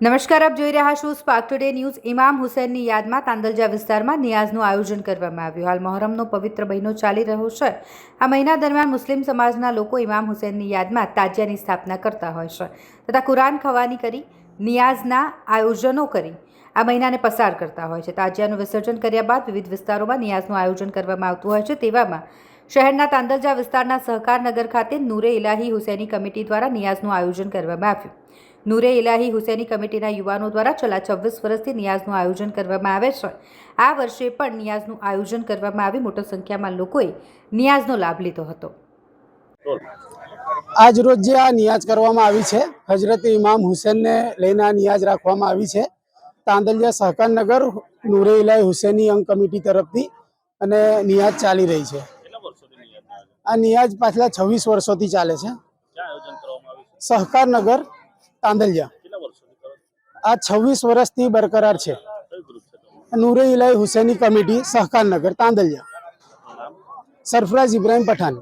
નમસ્કાર, આપ જોઈ રહ્યા છો સ્પાર્ક ટુડે ન્યૂઝ ઇમામ હુસૈનની યાદમાં તાંદલજા વિસ્તારમાં નિયાઝનું આયોજન કરવામાં આવ્યું. હાલ મોહરમનો પવિત્ર મહિનો ચાલી રહ્યો છે. આ મહિના દરમિયાન મુસ્લિમ સમાજના લોકો ઇમામ હુસૈનની યાદમાં તાજિયાની સ્થાપના કરતા હોય છે તથા કુરાન ખવાની કરી, નિયાઝના આયોજનો કરી, આ મહિનાને પસાર કરતા હોય છે. તાજિયાનું વિસર્જન કર્યા બાદ વિવિધ વિસ્તારોમાં નિયાઝનું આયોજન કરવામાં આવતું હોય છે. તેવામાં શહેરના તાંદલજા વિસ્તારના સહકારનગર ખાતે નૂરે ઇલાહી હુસૈની કમિટી દ્વારા નિયાઝનું આયોજન કરવામાં આવ્યું. નૂરે ઇલાહી હુસૈની કમિટીના યુવાનો દ્વારા છેલ્લા છવ્વીસ વર્ષથી નિયાઝનું આયોજન કરવામાં આવે છે. આ વર્ષે પણ નિયાઝનું આયોજન કરવામાં આવી. મોટી સંખ્યામાં લોકોએ નિયાઝનો લાભ લીધો હતો. આજ રોજ જે આ નિયાજ કરવામાં આવી છે હજરત ઇમામ હુસેનને લઈને આ નિયાજ રાખવામાં આવી છે. તાંદલિયા સહકારનગર નૂરે ઇલાહી હુસેની અંગ કમિટી તરફથી અને નિયાજ ચાલી રહી છે. આ નિયાજ પાછલા છવ્વીસ વર્ષોથી ચાલે છે? સહકારનગર તાંદલિયા આ છવ્વીસ વર્ષથી બરકરાર છે. નૂરે ઇલાહી હુસેની કમિટી સહકારનગર તાંદલિયા સરફરાજ ઇબ્રાહીમ પઠાણ.